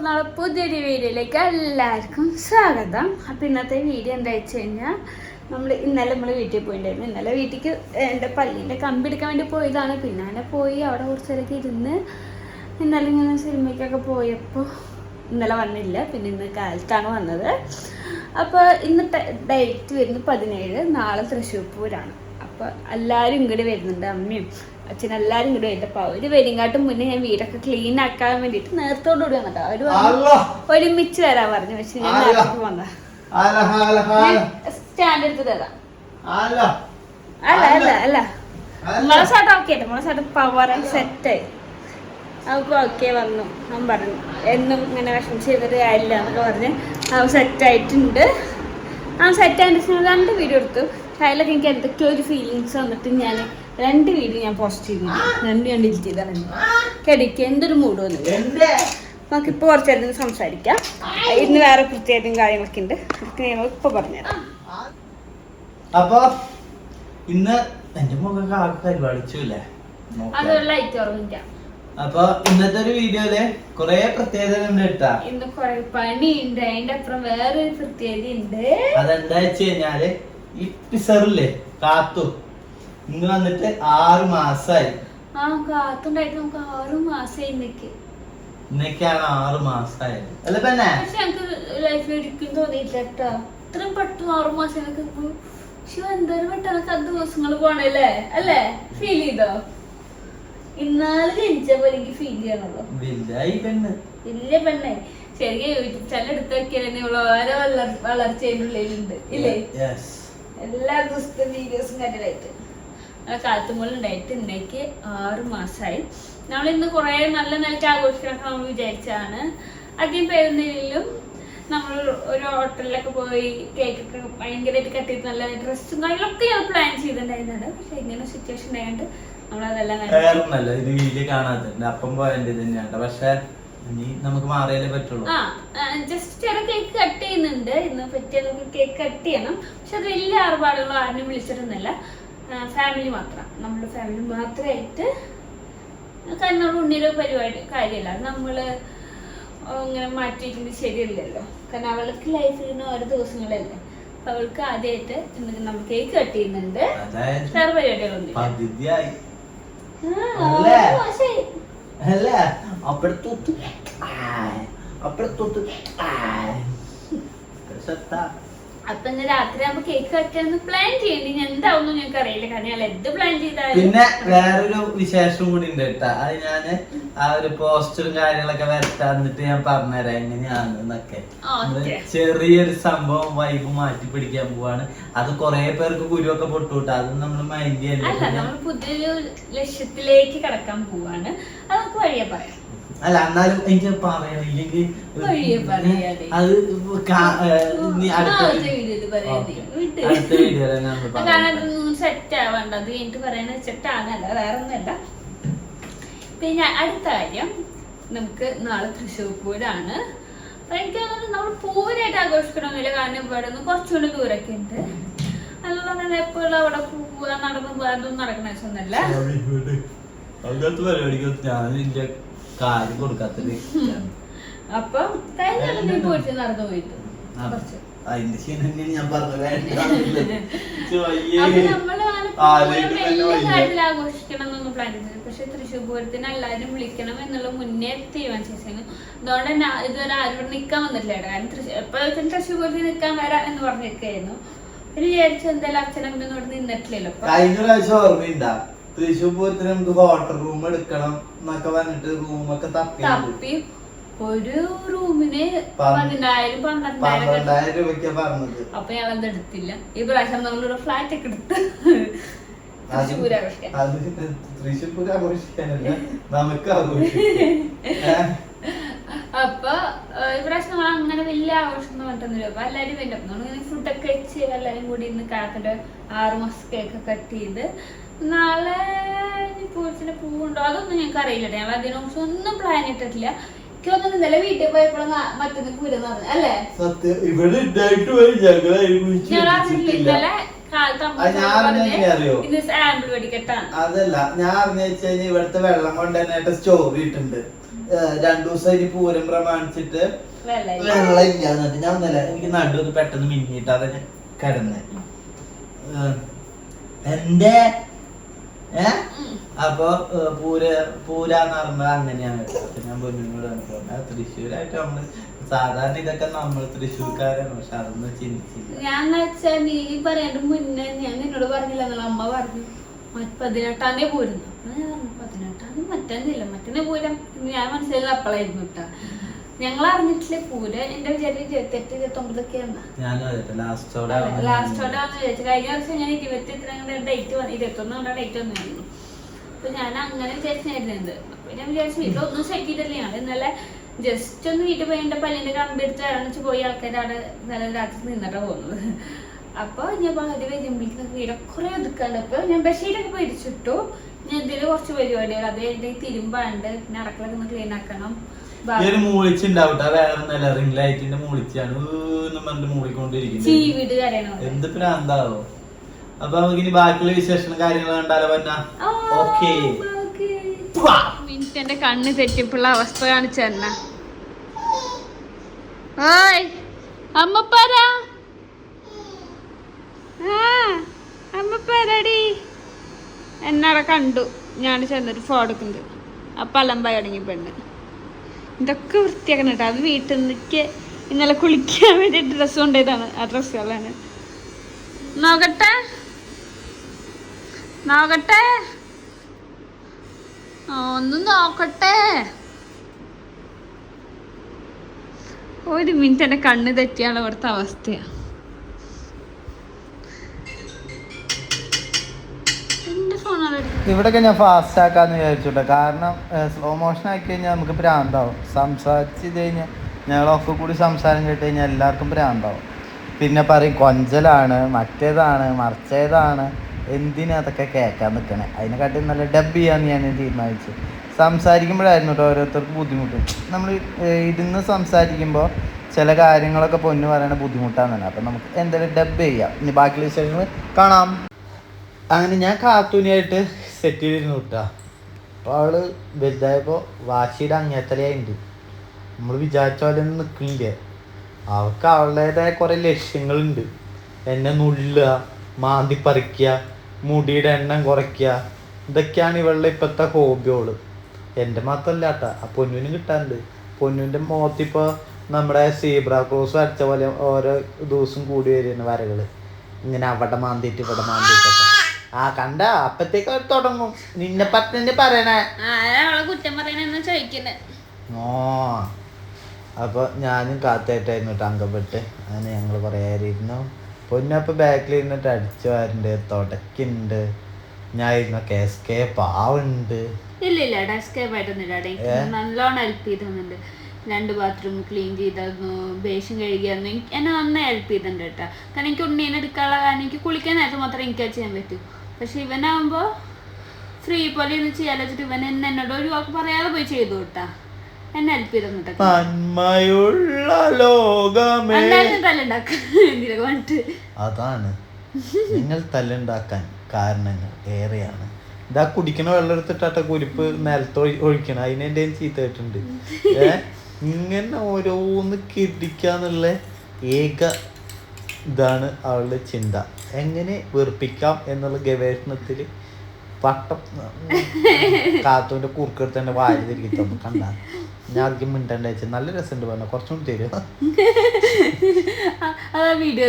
അപ്പോൾ നാളെ പുതിയൊരു വീഡിയോയിലേക്ക് എല്ലാവർക്കും സ്വാഗതം. അപ്പോൾ ഇന്നത്തെ വീഡിയോ എന്താ വെച്ച് കഴിഞ്ഞാൽ നമ്മൾ ഇന്നലെ നമ്മൾ വീട്ടിൽ പോയിട്ടുണ്ടായിരുന്നു ഇന്നലെ വീട്ടിലേക്ക് എന്റെ പല്ലിന്റെ കമ്പി എടുക്കാൻ വേണ്ടി പോയതാണ്. പിന്നെ അങ്ങനെ പോയി അവിടെ കുറച്ച് നേരമൊക്കെ ഇരുന്ന് ഇന്നലെ ഇങ്ങനെ സിനിമയ്ക്കൊക്കെ പോയപ്പോൾ ഇന്നലെ വന്നില്ല. പിന്നെ ഇന്ന് കാലത്താണ് വന്നത്. അപ്പോൾ ഇന്ന് ഡേറ്റ് വരുന്നത് പതിനേഴ്. നാളെ തൃശ്ശൂർ പൂരാണ്. അപ്പോൾ എല്ലാവരും ഇങ്ങോട്ട് വരുന്നുണ്ട് അമ്മയും. അച്ഛനും കൂടെ ഇങ്ങോട്ട് അവർ അവർ മുന്നേ ഞാൻ വീടൊക്കെ ക്ലീൻ ആക്കാൻ വേണ്ടിട്ട് നേരത്തോടു കൂടി വന്നിട്ടോ അവർ. ഒരുമിച്ച് വരാൻ പറഞ്ഞു. പക്ഷെ ഞാൻ അല്ല. നേരത്തെ വന്ന സ്റ്റാൻഡ് എടുത്ത് തരാം. അല്ല. അല്ല അല്ല അല്ല. നമ്മളെ സാട്ട് ഓക്കെ നമ്മളെ സാട്ട് പവർ സെറ്റായി അവൾക്ക് ഓക്കെ വന്നു. ഞാൻ പറഞ്ഞു. എന്നും ഇങ്ങനെ വിഷമിച്ച് ചെയ്തിട്ട് കാര്യമില്ല എന്നൊക്കെ പറഞ്ഞ്. അവൻ സെറ്റായിട്ടുണ്ട് അവൻ സെറ്റായിട്ട് ഞാൻ രണ്ട് വീഡിയോ എടുത്തു. അതിലൊക്കെ എനിക്ക് എന്തൊക്കെയോ ഒരു ഫീലിങ്സ് വന്നിട്ട് ഞാൻ രണ്ട് വീഡിയോ ഞാൻ പോസ്റ്റ് ചെയ്തു രണ്ട് ഞാൻ ഡിലീറ്റ് ചെയ്താണ് കെടിക്ക് എന്തൊരു മൂഡ് വന്നു. നമുക്കിപ്പോൾ കുറച്ച് നേരം സംസാരിക്കാം. ഇന്ന് വേറെ പ്രത്യേകം കാര്യങ്ങളൊക്കെ ഉണ്ട്. അതൊക്കെ ഞങ്ങൾ ഇപ്പോൾ പറഞ്ഞുതരാം. അപ്പൊ ഇന്ന് എന്റെ മുഖം ആകെ പരിപാടിച്ചു അല്ലേ അത് ലൈറ്റ് ഓർമ്മിക്കാം അപ്പൊ ഇന്നത്തെ ഒരു വീഡിയോയിൽ കൊറേ പ്രത്യേകത ഉണ്ട് കേട്ടാ. ഇന്ന് കൊറേ പണിയുണ്ട്. അതിന്റെ അപ്പുറം വേറൊരു പ്രത്യേകത ഉണ്ട് അതെന്താ വെച്ച് കഴിഞ്ഞാൽ ഈ പിസറില്ലേ കാത്തു. ഇന്ന് വന്നിട്ട് ആറ് മാസായി. ആ കാത്തുണ്ടായിട്ട് നമുക്ക് ആറു ഇന്നേക്ക്. മാസായത്. അല്ല പക്ഷെ ഞങ്ങക്ക് ലൈഫിൽ ഒരിക്കലും തോന്നിയില്ല കേട്ടോ. ഇത്രയും പെട്ടെന്ന് ആറു മാസം എനിക്ക് പക്ഷെ എന്തോരം പെട്ടെന്നൊക്കെ അത് ദിവസങ്ങൾ പോണല്ലേ അല്ലേ? ഫീൽ ചെയ്തോ? ഇന്നാൾ ജനിച്ചപ്പോ എനിക്ക് ഫീൽ ചെയ്യണല്ലോ. വലുതായി പെണ്ണ്. വലിയ പെണ്ണെ. ശരിക്കും ഓരോ ഇല്ലേ? എല്ലാ ദിവസത്തെ വീഡിയോസും കണ്ടിട്ടായിട്ട്. കാത്തുമ്പോൾ ഉണ്ടായിട്ട് ഇന്നേക്ക് ആറ് മാസമായി നമ്മൾ ഇന്ന് കുറേ നല്ല നിലയ്ക്ക് ആഘോഷിക്കണം നമ്മൾ വിചാരിച്ചതാണ്. ആദ്യം പേരുന്നില്ലും നമ്മൾ ഒരു ഹോട്ടലിലൊക്കെ പോയി കേക്കൊക്കെ ഭയങ്കരമായിട്ട് കട്ടിട്ട് നല്ല ഡ്രസ്സും കാര്യങ്ങളൊക്കെ ഞങ്ങൾ പ്ലാൻ ചെയ്തിട്ടുണ്ടായിരുന്നത് പക്ഷെ ഇങ്ങനെ സിറ്റുവേഷൻ ഉണ്ടായത് നമ്മളതെല്ലാം ഇത് അപ്പം പോയതിന്റെ തന്നെയാണ്. പക്ഷെ നമുക്ക് മാറിയാലേ പറ്റുള്ളൂ. ആ ജസ്റ്റ് ചെറിയ കേക്ക് കട്ട് ചെയ്യുന്നുണ്ട്. ഇന്ന് പറ്റിയ കേക്ക് കട്ട് ചെയ്യണം. പക്ഷെ അത് വലിയ ആർഭാടുകളോ ആരും വിളിച്ചിട്ടൊന്നുമല്ല. ഫാമിലി മാത്രം. നമ്മുടെ ഫാമിലി മാത്രമായിട്ട് കാരണം ഉണ്ണിയുടെ പരിപാടി കാര്യമല്ല നമ്മൾ ഇങ്ങനെ മാറ്റിയിട്ടുണ്ട് ശരിയല്ലല്ലോ. കാരണം അവൾക്ക് ലൈഫിൽ ഓരോ ദിവസങ്ങളല്ലേ. അപ്പൊ അവൾക്ക് ആദ്യമായിട്ട് എന്തെങ്കിലും നമ്മൾ കേക്ക് കട്ട് ചെയ്യുന്നുണ്ട്. വേറെ അല്ലേ? അപ്പൊ ഇന്ന് രാത്രി ആകുമ്പോ കേക്ക് കട്ട് ചെയ്യാൻ പ്ലാൻ ചെയ്യണ്ടി. ഞാൻ എന്താവുന്നു ഞങ്ങൾക്ക് അറിയില്ല. കാരണം ഞാൻ എന്ത് പ്ലാൻ ചെയ്താലും. പിന്നെ വേറൊരു വിശേഷം കൂടി ഉണ്ട് കേട്ടാ. അത് ഞാൻ ആ ഒരു പോസ്റ്ററും കാര്യങ്ങളൊക്കെ വരട്ടാന്നിട്ട് ഞാൻ പറഞ്ഞുതരാം എങ്ങനെയാണെന്നൊക്കെ എന്നൊക്കെ. ചെറിയൊരു സംഭവം വൈബ് മാറ്റി പിടിക്കാൻ പോവാണ്. അത് കൊറേ പേർക്ക് കുരുവൊക്കെ പൊട്ടുവിട്ടാ അത് നമ്മൾ മൈൻഡ് അല്ല ചെയ്യാൻ നമ്മൾ പുതിയൊരു ലക്ഷ്യത്തിലേക്ക് കടക്കാൻ പോവാണ്. അത് നമുക്ക് വഴിയെ പറയാം. അല്ല എന്നാലും എനിക്ക് പറയണം ഇല്ലെങ്കിൽ അത് നീ അടുത്ത വീഡിയോ സെറ്റ് ആവണ്ട. അത് എനിക്ക് പിന്നെ അടുത്ത കാര്യം നമുക്ക് നാളെ തൃശ്ശൂർ പൂരാണ്. അപ്പൊ എനിക്ക് തോന്നുന്നു നമ്മൾ പൂരായിട്ട് ആഘോഷിക്കണമെന്നില്ല കാരണം ഇവിടെ നിന്ന് കുറച്ചുകൂടി ദൂരൊക്കെ ഉണ്ട്. അല്ലാതെ എപ്പോഴും അവിടെ പോവുക നടന്നു പോകാൻ നടക്കണ Sorry, അങ്ങനത്തെ പരിപാടിക്ക് ഞാൻ ഇല്ല. കാര്യം കൊടുക്കാത്തത് അപ്പൊ കഴിഞ്ഞ കൊല്ലം നീ പോയിട്ട് നടന്നു പോയിട്ട് കുറച്ച്. അതിന്റെ ക്ഷീണം തന്നെയാണ് ഞാൻ പറഞ്ഞത് പ്ലാൻ പക്ഷെ തൃശ്ശൂർ പൂരത്തിന് എല്ലാവരും വിളിക്കണം എന്നുള്ള മുന്നേ തീരുമാനിച്ചിരുന്നു. അതുകൊണ്ട് തന്നെ ഇതുവരെ ആരും ഇവിടെ നിൽക്കാൻ വന്നിട്ടില്ല. കാരണം തൃശ്ശൂർ തൃശ്ശൂർ പൂരത്തിന് നിൽക്കാൻ വരാം എന്ന് പറഞ്ഞിരിക്കായിരുന്നു. പിന്നെ വിചാരിച്ചു എന്തായാലും അച്ഛനമ്മ ഇവിടെ നിന്നിട്ടില്ലല്ലോ. കഴിഞ്ഞ പ്രാവശ്യം ഓർമ്മയുണ്ടാ? തൃശ്ശൂർ പൂരത്തിന് നമുക്ക് ഹോട്ടൽ റൂം എടുക്കണം എന്നൊക്കെ പറഞ്ഞിട്ട് റൂമൊക്കെ തപ്പി. തപ്പി. ഒരു റൂമിന് പതിനായിരം പന്ത്രണ്ടായിരം രൂപയ്ക്കാ പറഞ്ഞത്. അപ്പൊ ഞാൻ അത് എടുത്തില്ല. ഈ പ്രാവശ്യം നമ്മളൊരു ഫ്ലാറ്റ് ഒക്കെ എടുത്ത് അത് തൃശ്ശൂർ പൂരം ആഘോഷിക്കാനല്ല നമുക്ക് ആഘോഷിക്കാം. അപ്പൊ ഇപ്രാവശ്യം നമ്മൾ അങ്ങനെ വലിയ ആഘോഷം ഒന്നും പറഞ്ഞിട്ടൊന്നുമില്ല. അപ്പൊ എല്ലാരും വരും ഫുഡൊക്കെ വെച്ച് എല്ലാരും കൂടി ഇന്ന് കാക്കന്റെ ആറ് മാസം കേക്ക് കട്ട് ചെയ്ത് നാളെ പോലീസിന്റെ പൂവുണ്ടോ? അതൊന്നും ഞങ്ങൾക്ക് അറിയില്ല ഞങ്ങൾ അതിനൊന്നും ഒന്നും പ്ലാൻ ഇട്ടിട്ടില്ല. ഇന്നലെ വീട്ടിൽ പോയപ്പോഴും മറ്റൊന്ന് പറഞ്ഞു അല്ലേ? സത്യം. ഇവിടെ ഉണ്ടായിട്ട് പോയി ഞങ്ങളെ ഇന്നലെ ഞാൻ അതല്ല. ഞാൻ അറിഞ്ഞ ഇവിടുത്തെ വെള്ളം കൊണ്ട് തന്നെ സ്റ്റോറി ഇട്ടുണ്ട് രണ്ടു ദിവസം ഇനി പൂരം പ്രമാണിച്ചിട്ട്. വെള്ളം ഇല്ലാന്നിട്ട് ഞാൻ ഒന്നല്ല എനിക്ക് നടു പെട്ടെന്ന് മിന്നിട്ടാ അതെ കിടന്ന്. എന്റെ ഏ. അപ്പൊ പൂര പൂര എന്ന് പറഞ്ഞത് അങ്ങനെയാണ് കേട്ടോ. ഞാൻ പൊന്നിനോട് പറഞ്ഞു തൃശ്ശൂരായിട്ട് നമ്മൾ? സാധാരണ ഇതൊക്കെ നമ്മൾ തൃശ്ശൂർക്കാരാണ് പക്ഷെ അതൊന്നും ചിന്തിച്ചില്ല. ഞാൻ വെച്ചാ നീ പറയേണ്ട മുന്നേ ഞാൻ നിന്നോട് പറഞ്ഞില്ല എന്നുള്ള അമ്മ പറഞ്ഞു. മറ്റ് പതിനെട്ടാം തീയതി പോരുന്നു പതിനെട്ടാം തീയതി മറ്റന്നില്ല മറ്റന്നെ പോരാ. ഞാൻ മനസ്സിലായത് അപ്പളായിരുന്നു കേട്ടാ ഞങ്ങൾ അറിഞ്ഞിട്ടില്ല പൂര? എന്റെ വിചാരം ഇരുപത്തെട്ട് ഇരുപത്തി ഒമ്പതൊക്കെയാണ് ഞാനും അതെ ലാസ്റ്റോടെ ചോദിച്ചു കഴിഞ്ഞ വർഷം ഞാൻ ഇരുപത്തി എത്ര ഡേറ്റ് വന്നു ഇരുപത്തൊന്ന് കൊണ്ട് ഡേറ്റ് വന്നായിരുന്നു. അപ്പൊ ഞാൻ അങ്ങനെ വിചാരിച്ചായിരുന്നത് അപ്പൊ ഞാൻ വിചാരിച്ചു സെറ്റ് ചെയ്തില്ല ഞാൻ ഇന്നലെ ജസ്റ്റ് ഒന്ന് വീട്ടിൽ പോയി എന്റെ പല്ലിന്റെ കമ്പി എടുത്ത് അടച്ചു പോയി ആൾക്കാരാണ് നല്ല ഇന്നലെ രാത്രി നിന്നിട്ടാ പോകുന്നത്. അപ്പൊ ഞാൻ പകുതി വരുമ്പോഴേക്കും വീടെ കുറെ ഒതുക്കാണ്ട്. അപ്പൊ ഞാൻ ബഷീരൊക്കെ പിടിച്ചിട്ടു ഞാൻ എന്തെങ്കിലും കുറച്ച് പരിപാടികൾ അത് എന്റെ തിരുമ്പാണ്ട് പിന്നെ അടക്കളൊക്കെ ഒന്ന് ക്ലീൻ ആക്കണം. ഈ ഒരു മൂളിച്ചുണ്ടാവട്ടെ? വേറെ ഒന്നല്ല റിംഗ് ലൈറ്റിന്റെ മൂളിച്ചാണ്. പറഞ്ഞിട്ട് മൂളിക്കൊണ്ടിരിക്കുന്നത് എന്ത് പ്രാന്താവോ അപ്പൊ നമുക്ക് ഇനി ബാക്കിയുള്ള വിശേഷം കാര്യങ്ങൾ കണ്ടാലോ പന്ന? ഓക്കേ. എന്റെ കണ്ണ് തെറ്റിപ്പുള്ള അവസ്ഥ കാണിച്ചു തന്നെ അമ്മപ്പാരാ? അമ്മപ്പാരാടി? എന്നവിടെ കണ്ടു. ഞാൻ ചെന്നിട്ട് ഫോൺ എടുക്കുന്നത് അപ്പൊ അലമ്പായി തുടങ്ങി പെണ്ണ്. ഇതൊക്കെ വൃത്തിയാക്കണം കേട്ടോ. അത് വീട്ടിൽ നിന്നൊക്കെ ഇന്നലെ കുളിക്കാൻ വേണ്ടി ഡ്രസ്സ് കൊണ്ടുപോയതാണ്. ആ ഡ്രസ്സുകളാണ് നോക്കട്ടെ. നോക്കട്ടെ. ഒന്ന് നോക്കട്ടെ. ഒരു മിനിറ്റ് എന്റെ കണ്ണ് തെറ്റിയാണ് ഇവിടുത്തെ അവസ്ഥയാ. ഇവിടെയൊക്കെ ഞാൻ ഫാസ്റ്റ് ആക്കാന്ന് വിചാരിച്ചോട്ടെ. കാരണം സ്ലോ മോഷൻ ആക്കി കഴിഞ്ഞാൽ നമുക്ക് ഭ്രാന്താവും. സംസാരിച്ച് കഴിഞ്ഞാൽ ഞങ്ങളൊക്കെ കൂടി സംസാരം കേട്ട് കഴിഞ്ഞാൽ എല്ലാവർക്കും ഭ്രാന്താവും. പിന്നെ പറയും കൊഞ്ചലാണ് മറ്റേതാണ് മറിച്ചേതാണ് എന്തിനാ അതൊക്കെ കേൾക്കാൻ നിൽക്കണേ അതിനെക്കാട്ടി നല്ല ഡബ് ചെയ്യാന്ന് ഞാൻ തീരുമാനിച്ചു. സംസാരിക്കുമ്പോഴായിരുന്നു കേട്ടോ ഓരോരുത്തർക്ക് ബുദ്ധിമുട്ട്. നമ്മൾ ഇരുന്ന് സംസാരിക്കുമ്പോൾ ചില കാര്യങ്ങളൊക്കെ പൊന്നു പറയണ ബുദ്ധിമുട്ടാണ് അപ്പം നമുക്ക് എന്തായാലും ഡബ് ചെയ്യാം. ഇനി ബാക്കിയുള്ള വിശേഷങ്ങൾ കാണാം. അങ്ങനെ ഞാൻ കാത്തൂനിയായിട്ട് സെറ്റ് ചെയ്തിരുന്നു കിട്ടുക അപ്പോൾ അവൾ വലുതായപ്പോൾ വാശിയുടെ അങ്ങേത്തലയായിട്ടുണ്ട് നമ്മൾ വിചാരിച്ച പോലെ ഒന്നും നിൽക്കുന്നില്ല അവൾക്ക് അവളുടേതായ കുറേ ലക്ഷ്യങ്ങളുണ്ട്. എന്നെ നുള്ളുക മാന്തി പറിക്കുക മുടിയുടെ എണ്ണം കുറയ്ക്കുക. ഇതൊക്കെയാണ് ഇവളുടെ ഇപ്പോഴത്തെ ഹോബിയോൾ എന്റെ മാത്രമല്ല കേട്ടോ ആ പൊന്നുവിനും കിട്ടാറുണ്ട്. പൊന്നുവിന്റെ മുഖത്തിപ്പോൾ നമ്മുടെ സീബ്ര ക്രോസ് വരച്ച പോലെ ഓരോ ദിവസം കൂടി വരുന്ന വരകൾ ഇങ്ങനെ അവിടെ മാന്തിയിട്ട് ഇവിടെ മാന്തിയിട്ടൊക്കെ. ആ കണ്ട അപ്പത്തേക്ക് അവർ തുടങ്ങും. നിന്നെ പറ്റി പറയണേ. ആരാളെ കുറ്റം പറയണെന്ന് ചോദിക്കണേ ഓ അപ്പോൾ ഞാനും കാത്തായിട്ടായിരുന്നു കേട്ടോ അങ്കപ്പെട്ട്. അങ്ങനെ ഞങ്ങൾ പറയാതിരുന്നു പൊന്നപ്പം ബാക്കിൽ ഇരുന്നിട്ട് അടിച്ചു വരണ്ട് തുടക്കുണ്ട്. ഞാൻ ഇരുന്ന കേസ്കേ പാവുണ്ട് ഇല്ല ഇല്ല ഡെസ്കേപ്പ് ആയിട്ടൊന്നുമില്ല. നല്ലോണം ഹെൽപ്പ് ചെയ്തിട്ടുണ്ട് രണ്ട് ബാത്റൂം ക്ലീൻ ചെയ്തായിരുന്നു ബേഷൻ കഴുകിയായിരുന്നു എനിക്ക് എന്നെ നന്നായി ഹെൽപ്പ് ചെയ്തിട്ടുണ്ട് കേട്ടോ കാരണം എനിക്ക് ഉണ്ണീനെ എടുക്കാനുള്ള കാരണം എനിക്ക് കുളിക്കാൻ നേരത്തെ മാത്രമേ എനിക്ക് ചെയ്യാൻ പറ്റൂ. പക്ഷെ ഇവനാകുമ്പോൾ ഫ്രീ പോലെ ഒന്ന് ചെയ്യാൻ വെച്ചിട്ട് ഇവൻ എന്നെ എന്നോട് ഒരു വാക്ക് പറയാതെ പോയി ചെയ്തു കേട്ടാ. എന്നെ ഹെൽപ്പ് ലോകമേ. എന്തായാലും എന്തിനൊക്കെ പറഞ്ഞിട്ട് അതാണ്. നിങ്ങൾ തല്ലുണ്ടാക്കാൻ കാരണങ്ങൾ ഏറെയാണ്. ഇതാ കുടിക്കണ വെള്ളം എടുത്തിട്ടാട്ട കുരിപ്പ് നിലത്ത് ഒഴി- ഒഴിക്കണം. അതിന് എന്റെ ചീത്ത കേട്ടിട്ടുണ്ട്. ഇങ്ങനെ ഓരോന്ന് കിടിക്കാന്നുള്ള ഏക ഇതാണ് അവളുടെ ചിന്ത. എങ്ങനെ വെറുപ്പിക്കാം എന്നുള്ള ഗവേഷണത്തിൽ പട്ടം കാത്തുവിന്റെ കുറുക്കെടുത്ത് തന്നെ വായു തിരികെ തന്നു കണ്ട. ഞാൻ ആദ്യം മിണ്ടണ്ട നല്ല രസമുണ്ട് പറഞ്ഞ. കുറച്ചും തരും വീഡിയോ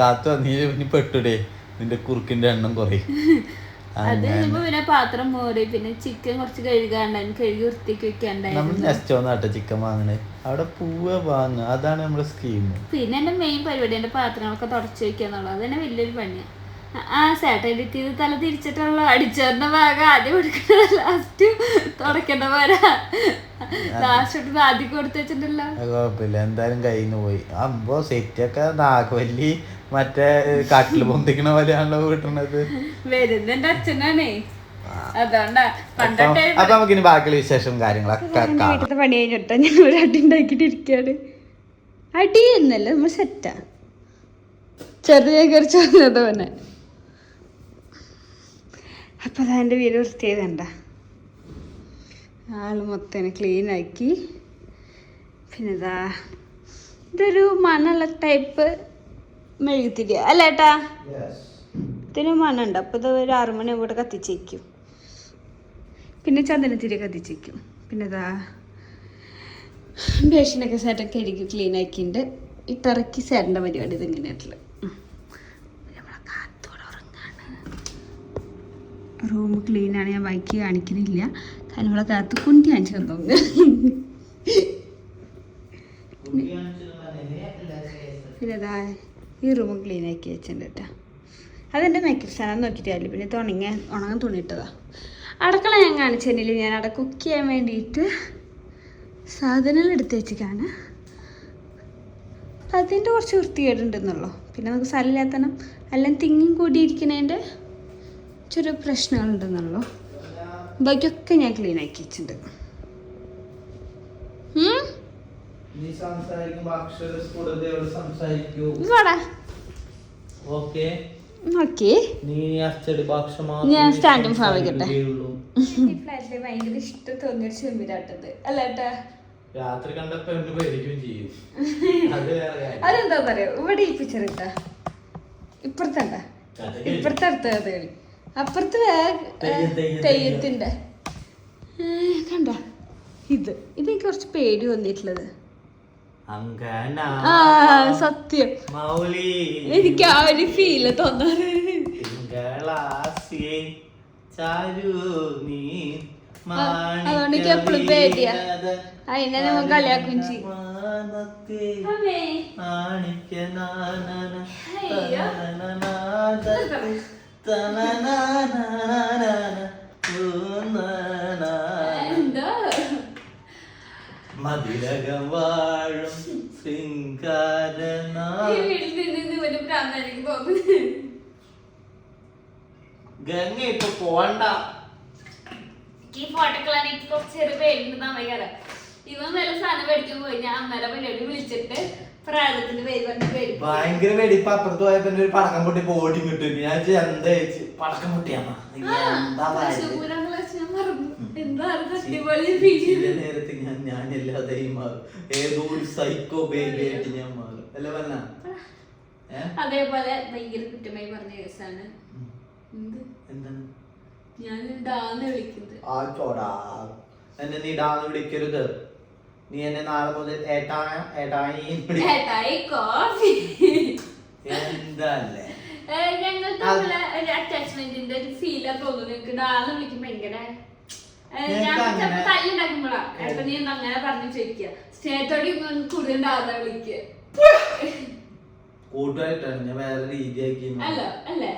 കാത്തു നീ പിന്നെ പെട്ടുടേ. നിന്റെ കുറുക്കിന്റെ എണ്ണം കുറയും. അത് പിന്നെ പാത്രം മോറി പിന്നെ ചിക്കൻ കുറച്ച് കഴുകാണ്ടായിരുന്നു കഴുകി വൃത്തിക്ക് നമ്മൾ വെക്കാണ്ടായിരുന്നു നെക്സ്റ്റ് വന്നാട്ടെ ചിക്കൻ വാങ്ങണേ. അവിടെ പൂവ വാങ്ങുക. അതാണ് നമ്മുടെ സ്കീം പിന്നെ എന്റെ മെയിൻ പരിപാടി എന്റെ പാത്രങ്ങളൊക്കെ തുടച്ചു വെക്കുക എന്നുള്ളത്. അത് തന്നെ വലിയൊരു പണിയാ. ആ സാറ്റലൈറ്റ് ചെയ്ത് തല തിരിച്ചിട്ടുള്ള അടിച്ചേറിന്റെ ഭാഗം ആദ്യം കൊടുക്കണ ലാസ്റ്റ് തുടക്കേണ്ട പോരാ. ലാസ്റ്റ് ആദ്യം കൊടുത്ത് വെച്ചിട്ടുണ്ടല്ലോ. കുഴപ്പമില്ല. എന്തായാലും കയ്യിൽ നിന്ന് പോയി അമ്പോ സെറ്റൊക്കെ നാഗവല്ലി മറ്റേ കാട്ടിൽ പൊന്തിക്കണ പോലെയാണല്ലോ കിട്ടണത് വരുന്ന എന്റെ അച്ഛനാണേ. അപ്പൊ നമുക്ക് ഇനി ബാക്കിയുള്ള വിശേഷം കാര്യങ്ങളൊക്കെ കാണാം. വീട്ടിലത്തെ പണി കഴിഞ്ഞിട്ട് ഞാൻ ഒരു അടി ഉണ്ടാക്കിട്ട് ഇരിക്കാണ് അടി എന്നല്ല നമ്മൾ സെറ്റാ ചെറിയ കയറി ചെന്നതവനെ അപ്പൊ അതാ എന്റെ വീട് വൃത്തിയതണ്ട ആൾ മൊത്തം ക്ലീൻ ആക്കി. പിന്നെ ഇതാ ഇതൊരു മണുള്ള ടൈപ്പ് മെഴുകുതിരി അല്ലേട്ടാ ഇതിന് മണുണ്ട് അപ്പോൾ ഇത് ഒരു ആറുമണി ഇവിടെ കത്തിച്ചേക്കും. പിന്നെ ചന്ദനത്തിരി കത്തിച്ചേക്കും. പിന്നെ ഇതാ ബേഷനൊക്കെ സെറ്റൊക്കെ ആയിരിക്കും ക്ലീൻ ആക്കിയിട്ട് ഇട്ടിറക്കി സേരന്റെ പരിപാടി ഇതിങ്ങനെയായിട്ടുള്ള നമ്മളെ കാത്തോടെ ഉറങ്ങാണ്. റൂം ക്ലീനാണ് ഞാൻ ബൈക്ക് കാണിക്കുന്നില്ല കാരണം ഇവിടെ കാത്ത് കുണ്ടി കാണിച്ചു തോന്നുന്നു പിന്നെ ഇതാ ഈ റൂം ക്ലീൻ ആക്കി വെച്ചിട്ടുണ്ട് കേട്ടോ. അതെന്റെ മേക്കപ്പ് സാധനം നോക്കിയിട്ടില്ല പിന്നെ ഇത് ഉണങ്ങ ഉണങ്ങാൻ തുണിയിട്ടതാ അടുക്കള ഞാൻ കാണിച്ചു ഞാൻ അവിടെ കുക്ക് ചെയ്യാൻ വേണ്ടിയിട്ട് സാധനങ്ങൾ എടുത്ത് വെച്ചിട്ടാണ് അപ്പം അതിന്റെ കുറച്ച് വൃത്തികേടുണ്ടെന്നുള്ളൂ. പിന്നെ നമുക്ക് സ്ഥലമില്ലാത്തണം എല്ലാം തിങ്ങി കൂടിയിരിക്കുന്നതിന്റെ ചെറിയ പ്രശ്നങ്ങളുണ്ടെന്നുള്ളൂ. ബാക്കിയൊക്കെ ഞാൻ ക്ലീൻ ആക്കി വെച്ചിട്ടുണ്ട്? നീ സംസാരിക്കുമ്പോ അക്ഷരസ്ഫുടതയോട് സംസാരിക്കൂ. ഓക്കെ ഓക്കേ നീ അച്ചടി ഭാഷ ഞാൻ സ്റ്റാൻഡിങ് വെക്കട്ടെ. ഫ്ലാറ്റിലെ ഭയങ്കര ഇഷ്ടം തോന്നിയൊരു ചെമ്പിരാട്ടത് അല്ലേട്ടാ രാത്രി കണ്ടപ്പോ എന്നെ പേടിക്കുകയും ചെയ്യും. അത് വേറെ കാര്യം. അതെന്താ പറയാ? ഇവിടെ ഈ പിക്ചർ ഇട്ടാ. ഇപ്പുറത്തണ്ട കഥകളി. ഇപ്പുറത്തെ അടുത്ത കഥകളി അപ്പുറത്ത് തെയ്യത്തിന്റെ കണ്ട? ഇത്. ഇതെനിക്ക് കുറച്ച് പേടി വന്നിട്ടുള്ളത് ആ സത്യം. മൗലി. എനിക്ക് ആ ഒരു ഫീൽ തോന്നാറ്. അതുകൊണ്ട് എനിക്ക് എപ്പളും പേടിയാ. അതിനെ നമ്മ കളിയാക്കും ചെയ്യും. മാനത്തെ മതിലകം വാഴും ഗംഗ ഇപ്പൊ പോണ്ട. ഈ ഫോട്ടോക്കളാണ് എനിക്ക് കുറച്ച് ചെറിയ പേരുണ്ടെന്ന് അമ്മയ്ക്കറിയാം ഇവൻ നല്ല സാധനം മേടിക്കാൻ പോയി. ഞാൻ അമ്മേരെ പരിപാടി വിളിച്ചിട്ട് പ്രായത്തിന്റെ പേര് പറഞ്ഞ പേര് ഭയങ്കര വെടിപ്പ് അപ്പുറത്ത് പോയപ്പോ ഒരു പടക്കം പൊട്ടി പോടി കിട്ടും ഞാൻ എന്താ പടക്കം പൊട്ടിയാ എന്താ നേരത്ത് ഞാൻ ഞാനില്ലാതെയും മാറും. ഏതോ ഒരു സൈക്കോ ബേബി ആയിട്ട് ഞാൻ മാറും. അല്ല പറഞ്ഞ? അതേപോലെ ഭയങ്കര കുറ്റമായി പറഞ്ഞ കേസാണ്. എന്ത്? എന്താണ്? ഞാൻ ഡാന്ന് വിളിക്കുന്നത്. ആ ചോടാ. എന്നെ നീ ഡാന്ന് വിളിക്കരുത്. നീ എന്നെ നാളെ മുതൽ ഏട്ടായ ഏട്ടായി ഏട്ടായി കോഫി. എന്തല്ലേ? ഞങ്ങൾ തമ്മിൽ ഒരു അറ്റാച്ച്മെന്റിന്റെ ഒരു ഫീലാ തോന്നുന്നു. എനിക്ക് ഡാന്ന് വിളിക്കുമ്പോ ഭയങ്കര തല്ലുണ്ടാക്കുമ്പോഴാ ഏട്ടാ നീ എന്താ അങ്ങനെ പറഞ്ഞു ചോദിക്കുക വിളിക്കുക കൂട്ടുകാരിട്ടാണ് ഞാൻ വേറെ രീതിയാക്കി അല്ല അല്ലേ?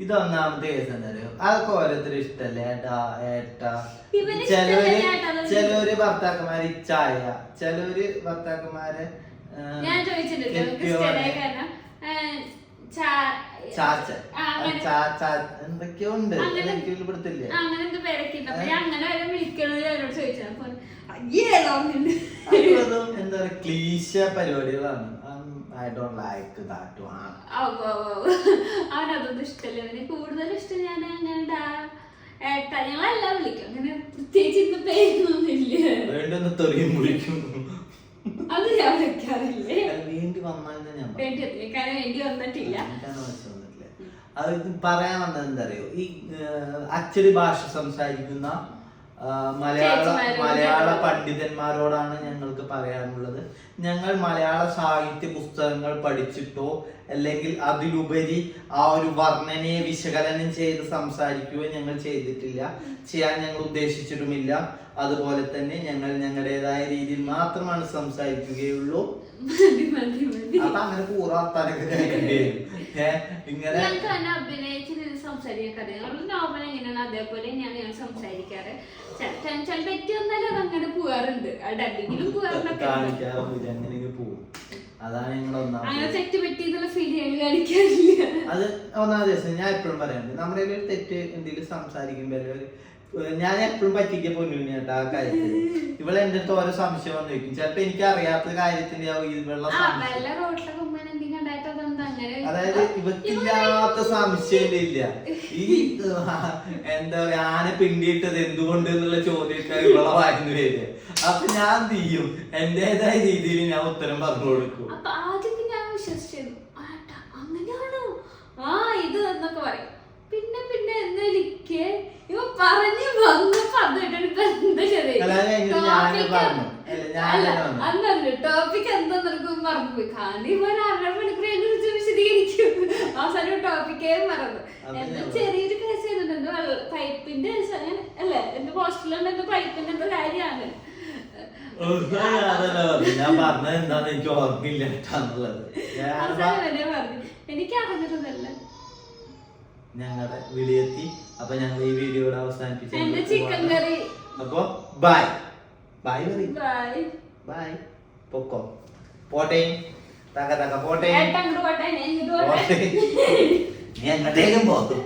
ഇത് ഒന്നാമത്തെ കേസ് എന്താ അറിയോ അതൊക്കെ ഓരോരുത്തർ ഇഷ്ടല്ലേ? ഏട്ടാ ഏട്ടാ. ചിലവര് ചിലവര് ഭർത്താക്കന്മാര് ചായ. ചിലവര് ഭർത്താക്കന്മാര് ഞാൻ ചോദിച്ചിട്ടുണ്ട് ചാച്ച എന്തൊക്കെയോ ഉണ്ട്. എനിക്ക് പിടുത്തില്ലേ എന്തോ പേരൊക്കെ ഉണ്ട് അപ്പൊ ഞാൻ അങ്ങനെ വരെ വിളിക്കണോ എന്നോട് ചോദിച്ചത്. അപ്പൊ അയ്യേ തോന്നുന്നുണ്ട് അതും എന്താ പറയാ? ക്ലീശ പരിപാടികളാണ്. I don't like that one അവനതൊന്നും ഇഷ്ടല്ല. അവന് കൂടുതൽ ഇഷ്ടം ഞാൻ അങ്ങനെ ഏട്ടാ ഞങ്ങളെല്ലാം വിളിക്കും. അങ്ങനെ പ്രത്യേകിച്ച് ഇന്ന് പേരൊന്നുമില്ല. അത് ഞാൻ വെക്കാറില്ലേ? വേണ്ടി വന്നാലും ഞാൻ. വേണ്ടി വന്നിട്ടില്ല. അത് പറയാൻ വന്നത് എന്താ അറിയോ ഈ അച്ചടി ഭാഷ സംസാരിക്കുന്ന മലയാള മലയാള പണ്ഡിതന്മാരോടാണ് ഞങ്ങൾക്ക് പറയാനുള്ളത്. ഞങ്ങൾ മലയാള സാഹിത്യ പുസ്തകങ്ങൾ പഠിച്ചിട്ടോ അല്ലെങ്കിൽ അതിലുപരി ആ ഒരു വർണനയെ വിശകലനം ചെയ്ത് സംസാരിക്കുകയോ ഞങ്ങൾ ചെയ്തിട്ടില്ല. ചെയ്യാൻ ഞങ്ങൾ ഉദ്ദേശിച്ചിട്ടുമില്ല. അതുപോലെ തന്നെ ഞങ്ങൾ ഞങ്ങളുടേതായ രീതിയിൽ മാത്രമാണ് സംസാരിക്കുകയുള്ളൂ. അപ്പൊ അങ്ങനെ കൂറാത്താനൊക്കെ ഇങ്ങനെ ഞങ്ങൾക്ക് തന്നെ അഭിനയിച്ച് സംസാരിക്കാൻ നമ്മൾ നോർമൽ എങ്ങനെയാണ്? അതേപോലെ തന്നെയാണ് ഞാൻ സംസാരിക്കാറ്. ചില ചില തെറ്റി വന്നാലും അത് അങ്ങനെ പോകാറുണ്ട് ഡബിങ്ങിലും പോവാറുണ്ടൊക്കെ ഉണ്ട്. കാണിക്കാറൊന്നുമില്ല അങ്ങനെ പോകും അതാണ് ഞങ്ങൾ അങ്ങനെ ഒന്നാമത് തെറ്റ് പറ്റിയെന്നുള്ള ഫീൽ ഞങ്ങൾ കാണിക്കാറില്ല. അത് ഒന്നാമത് ദിവസം ഞാൻ എപ്പോഴും പറയാറുണ്ട് നമ്മുടെ ഒരു തെറ്റ് എന്തെങ്കിലും സംസാരിക്കുമ്പോൾ ഞാൻ എപ്പോഴും പറ്റിക്കാൻ പൊന്നു കേട്ടോ ആ കാര്യത്തിൽ ഇവളെ എന്റെ അടുത്ത് ഓരോ സംശയം വന്നു വെക്കും ചിലപ്പോ എനിക്ക് അറിയാത്ത കാര്യത്തിന്റെ ആ ഇവളുടെ അതായത് ഇവക്കില്ലാത്ത സംശയമില്ല. ഈ എന്താ പറയാ ആന പിണ്ടിയിട്ടത് എന്തുകൊണ്ട് എന്നുള്ള ചോദ്യമൊക്കെ ഇവളെ വായിരുന്നു വരിക. അപ്പൊ ഞാൻ ചെയ്യും? എന്റേതായ രീതിയിൽ ഞാൻ ഉത്തരം പറഞ്ഞു കൊടുക്കും. ആദ്യമൊക്കെ ഞാൻ വിശ്വസിച്ചിരുന്നു അങ്ങനെയാണോ? ആ ഇത് എന്നൊക്കെ പറയും. പിന്നെ പിന്നെ ഇവ പറഞ്ഞു വന്നപ്പോ എന്താ ശരി കഴിഞ്ഞിട്ട് പറഞ്ഞു. അന്നല്ല ടോപ്പിക് എന്താ നിനക്ക് മറന്നുപോയി കാരണം ഇവൻ അര മണിക്കൂർ എന്നെ കുറിച്ച് വിശദീകരിക്കും. അവസാനം ടോപ്പിക്കേ മറന്നു. ചെറിയൊരു കേസ് ചെയ്തിട്ടുണ്ട് പൈപ്പിന്റെ അല്ലേ എന്റെ ഹോസ്റ്റലിൽ എന്തോ പൈപ്പിന്റെ എന്തോ കാര്യമാണ്. ഒന്നും ഞാൻ പറഞ്ഞത് എന്താന്ന് എനിക്ക് ഓർമ്മയില്ല കേട്ടാന്നുള്ളത് ഞാൻ അവസാനം എന്നെ പറഞ്ഞു. എനിക്ക് അറിഞ്ഞിരുന്നല്ല ഞങ്ങളുടെ വിളിയെത്തി. അപ്പൊ ഞങ്ങൾ ഈ വീഡിയോ അവസാനിപ്പിച്ചു അപ്പൊ ബൈ ബൈ പറയും ബൈ ബൈ പൊക്കോ പോട്ടെ തക തക പോട്ടെ ഏട്ടാ അങ്ങോട്ട് പോട്ടെ ഞാൻ ഇങ്ങോട്ട്